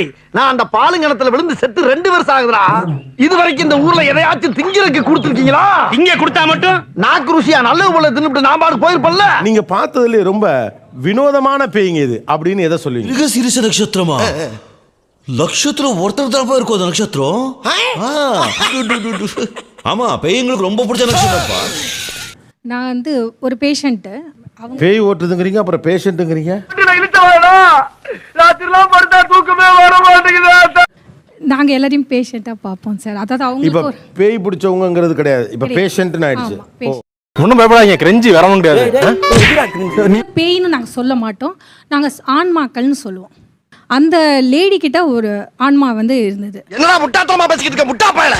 டேய் நான் அந்த பாலுங்கணத்துல விழுந்து செத்து ரெண்டு வருஷம் ஆகுதுடா. இது வரைக்கும் இந்த ஊர்ல எதையாச்சும் திங்கிறதுக்கு கொடுத்துருக்கீங்களா? இங்க கொடுத்தா மட்டும்? நாக்கு ருசியா நல்ல போல தின்னுட்டு நான் பாடு போயிருப்பல்ல நீங்க பார்த்ததுல ரொம்ப வினோதமான பேய்ங்க இது அப்படின்னு எதை சொல்லுவீங்க? மிருக சிறுச நட்சத்திரமா? நட்சத்திரம் ஒருத்தர் தரப்பா இருக்கும் அந்த நட்சத்திரம். ஆமா பேய்ங்களுக்கு ரொம்ப பிடிச்ச நட்சத்திரம்ப்பா. நான் வந்து ஒரு பேஷண்ட்டு அவங்க பேய் ஓட்டுதுங்கிறீங்க அப்புறம் பேஷண்ட்டுங்கிறீங்க ராத்திரிலாம் படுத்தா தூக்கமே வர மாட்டேங்குது நாங்கள் எல்லாரையும் பேஷண்ட்டாக பார்ப்போம் சார் அதாவது இப்ப ஒரு பேய் பிடிச்சவங்கங்கிறது கிடையாது. இப்ப. பேஷண்ட்னு ஆயிடுச்சு. ஆமா, patient. பயப்படாதீங்க. கிரெஞ்சி வரவும் கிடையாது. பேய்னு நாங்கள் சொல்ல மாட்டோம். நாங்கள் ஆன்மாக்கள்னு சொல்லுவோம். அந்த லேடி கிட்ட ஒரு ஆன்மா வந்து இருந்தது. என்னடா முட்டாத்தனமா பேசிக்கிட்டு இருக்க? முட்டா பயல.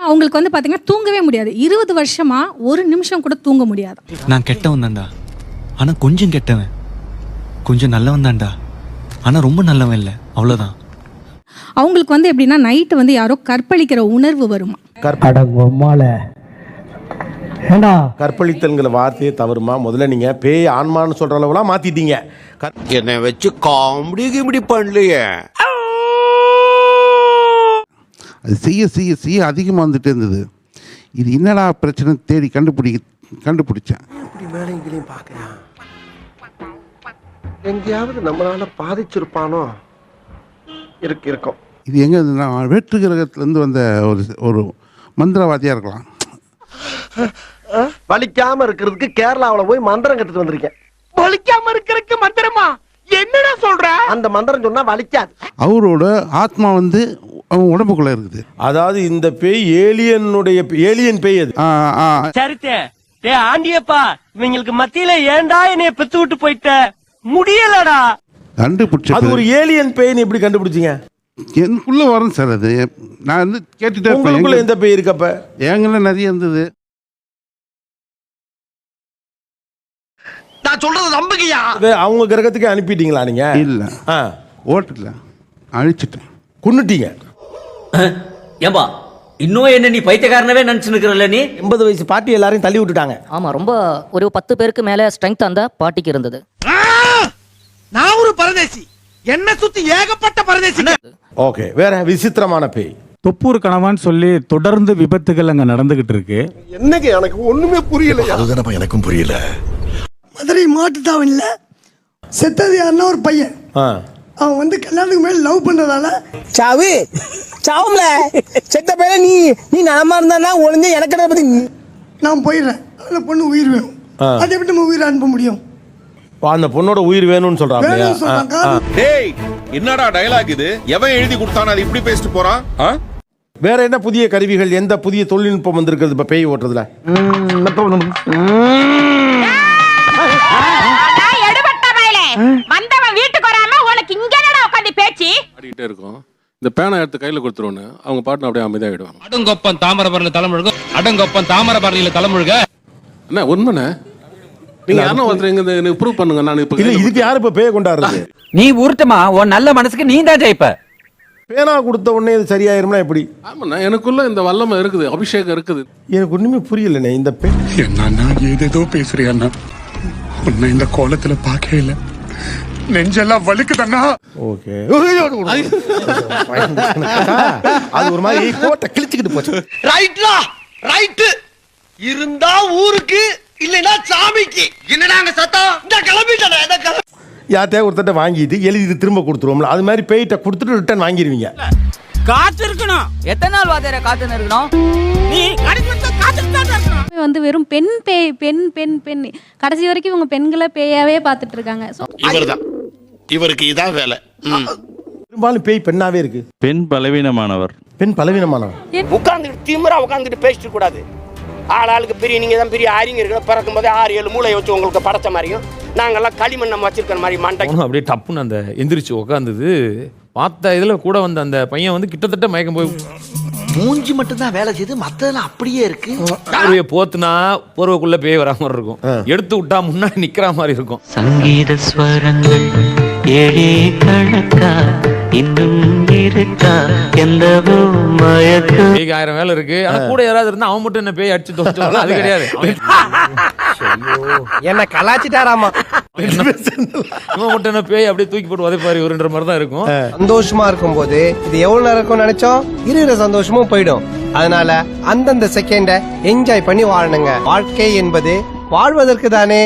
அவங்களுக்கு வந்து பார்த்தீங்கன்னா தூங்கவே முடியாது. இருபது வருஷமா ஒரு நிமிஷம் கூட தூங்க முடியாது. நான் கெட்டவன் தான்டா. ஆனா கொஞ்சம் கெட்டவன். கொஞ்சம் நல்லவன் தான்டா. ஆனா ரொம்ப நல்லவன் இல்லை. அவ்வளோதான் அவங்களுக்கு வந்து எப்படின்னா நைட்டு வந்து யாரோ கற்பழிக்கிற உணர்வு வருமா? ஏண்டா? கற்பழித்தல்ங்கிற வார்த்தையே தவறுமா? முதல்ல நீங்க பேய் ஆன்மான்னு சொல்ற அளவுலாம் மாத்திட்டீங்க. கற்- என்னை வச்சு காமெடி கிமெடி பண்ணலையே. அது செய்ய செய்ய செய்ய அதிகமாக வந்துட்டே இருந்தது. இது என்னடா பிரச்சனை தேடி கண்டுபிடி கண்டுபிடிச்சேன். இப்படி மேலையும் கீழையும் பாக்குறான் எங்கேயாவது நம்மளால பாதிச்சிருப்பானோ? இருக்கு இருக்கும். இது எங்கே இருந்ததுன்னா வேற்று கிரகத்துலேருந்து வந்த ஒரு ஒரு மந்திரவாதியாக இருக்கலாம். வலிக்காம இருக்கிறதுக்கு கேரளாவுல போய் மந்திரம் கத்துட்டு வந்திருக்கேன். வலிக்காம இருக்கிறதுக்கு மந்திரமா? என்னடா சொல்ற? அந்த மந்திரம் சொன்னா வலிக்காது. அவரோட ஆத்மா வந்து அவன் உடம்புக்குள்ளே இருக்குது. அதாவது இந்த பேய் ஏலியனுடைய ஏலியன் பேய் அது. சரித்தே. டே ஆண்டியப்பா இவங்களுக்கு மத்தியில ஏன்டா என்னைய பெத்து விட்டு போயிட்ட? முடியலடா. கண்டுபிடிச்ச அது ஒரு ஏலியன் பேய்னு எப்படி கண்டுபிடிச்சீங்க? எனக்குள்ளே வரும் சார் அது. நான் வந்து கேட்டுட்டே உங்களுக்குள்ள இருப்பேன் எந்த பேய் இருக்கப்ப? எங்களை நிறைய இருந்தது. நான் சொல்றது நம்புகையா அது அவங்க கிரகத்துக்கு அனுப்பிட்டீங்களா நீங்க? இல்லை. ஆ. ஓட்டல. அழிச்சிட்டேன். கொன்னுட்டீங்க. ஏம்பா இன்னும் என்ன நீ பைத்தியக்காரனவே நினைச்சுன்னு நீ? எண்பது வயசு பாட்டி எல்லாரையும் தள்ளி விட்டுட்டாங்க. ஆமா ரொம்ப ஒரு பத்து பேருக்கு மேல ஸ்ட்ரென்த் அந்த பாட்டிக்கு இருந்தது. நான் ஒரு பரதேசி. என்ன சுத்தி ஏகப்பட்ட பரதேசி ஓகே வேற விசித்திரமான பேய். தொப்பூர் கணவான்னு சொல்லி தொடர்ந்து விபத்துகள் அங்க நடந்துகிட்டு இருக்கு. என்னங்க எனக்கு ஒண்ணுமே புரியல அதுதானப்பா எனக்கும் புரியல. மதுரை மாட்டுத்தாவணில செத்தது யாருன்னா ஒரு பையன். ஆ. அவன் வந்து கல்யாணத்துக்கு மேல லவ் பண்றதால. சாவு சாவும்ல. செத்த பேர நீ நீ நலமா இருந்தா ஒளிஞ்ச எனக்கு பத்தி நான் போயிடுறேன். அந்த பொண்ணு உயிர் வேணும். அதை எப்படி நம்ம உயிர் அனுப்ப முடியும்? அந்த பொண்ணோட உயிர் வேணும்னு சொல்றாங்க டேய் என்னடா டயலாக் இது? எவன் எழுதி கொடுத்தானோ அது இப்படி பேசிட்டு போறான்? வேற என்ன புதிய கருவிகள் எந்த புதிய தொழில்நுட்பம் வந்திருக்கிறது இப்ப பேய் ஓட்டுறதுல? வந்தவன் வீட்டுக்கு வராம உனக்கு இங்க உட்காந்து பேச்சு? ஆடிக்கிட்டே இருக்கும். இந்த பேனை எடுத்து கையில கொடுத்துருவோன்னு அவங்க பாட்டு அப்படியே அமைதியாகிடுவாங்க அடங்கொப்பன் தாமிரபரணில தலைமுழுக. அடங்கொப்பன் தாமிரபரணில தலைமுழுக. என்ன உண்மைண்ணே? நீங்க யாரும் ஒருத்தர் எங்க எனக்கு ப்ரூவ் பண்ணுங்க நான் இப்ப இல்ல இதுக்கு யாரு இப்ப பேய கொண்டாடுறது? நீ உருட்டுமா? உன் நல்ல மனசுக்கு நீ தான் ஜெயிப்ப. பேனா கொடுத்த உடனே இது சரியாயிரும்னா எப்படி? ஆமாண்ணா எனக்குள்ள இந்த வல்லமை இருக்குது அபிஷேகம் இருக்குது. எனக்கு ஒண்ணுமே புரியலண்ணே இந்த பே என்னன்னா ஏதேதோ பேசுறியா உன்னை இந்த கோலத்துல பார்க்கவே இல்லை. நெஞ்செல்லாம் வலிக்குதண்ணா ஓகே. அது ஒரு மாதிரி கோட்டை கிழிச்சுக்கிட்டு போச்சு. ரைட்லா ரைட்டு இருந்தா ஊருக்கு. சாமிக்கு என்னடா அங்க சத்தம்? இந்த கிளம்பிட்டேன் இந்த கிளம்பி யார்கிட்டயா ஒருத்தட்ட வாங்கிட்டு எழுதி திரும்ப கொடுத்துருவோம்ல. அது மாதிரி பேய்கிட்ட கொடுத்துட்டு ரிட்டர்ன் வாங்கிடுவீங்க காத்து இருக்கணும் எத்தனை நாள் வாத்தியார காத்து இருக்கணும்? நீ கடைசி காத்துட்டு இருக்கணும். வந்து வெறும் பெண் பேய் பெண் பெண் பெண். கடைசி வரைக்கும் இவங்க பெண்களை பேயாவே பார்த்துட்டு இருக்காங்க. ஸோ இவர்தான். இவருக்கு இதான் வேலை. பெரும்பாலும் பேய் பெண்ணாவே இருக்கு. பெண் பலவீனமானவர். பெண் பலவீனமானவன் உட்கார்ந்துட்டு திமிரா உட்கார்ந்துட்டு பேசிட்டு கூடாது. ஆளாளுக்கு ஆளுக்கு பெரிய நீங்கள் தான் பெரிய அறிஞர் இருக்கணும். பிறக்கும் போதே ஆறு ஏழு மூளை வச்சு உங்களுக்கு படைச்ச மாதிரியும் நாங்கள்லாம் களிமண் நம்ம வச்சிருக்கிற மாதிரி மண்டை. அப்படியே டப்புன்னு அந்த எந்திரிச்சு உட்காந்துது பார்த்த இதில் கூட வந்த அந்த பையன் வந்து கிட்டத்தட்ட மயக்கம் போய் மூஞ்சி மட்டும் தான் வேலை செய்யுது மத்ததெல்லாம் அப்படியே இருக்கு. போர்வைய போத்துனா போர்வைக்குள்ள பேய் வரா மாதிரி இருக்கும். எடுத்து விட்டா முன்னாடி நிக்கிற மாதிரி இருக்கும். சங்கீத ஸ்வரங்கள் ஏழே கணக்கா இன்னும் இருக்கா? முதலாளிக்கு ஆயிரம் வேலை இருக்கு. ஆனா கூட யாராவது இருந்தா அவன் மட்டும் என்ன பேய் அடிச்சு தோச்சு அது கிடையாது. என்ன கலாச்சிட்டாராமா? இவன் மட்டும் என்ன பேய் அப்படியே தூக்கி போட்டு உதைப்பாரு. இவருன்ற மாதிரி தான் இருக்கும். சந்தோஷமா இருக்கும் போது இது எவ்வளவு நேரம் நினைச்சோம்? இருக்கிற சந்தோஷமும் போயிடும். அதனால அந்தந்த செகண்ட என்ஜாய் பண்ணி வாழணுங்க. வாழ்க்கை என்பது வாழ்வதற்கு தானே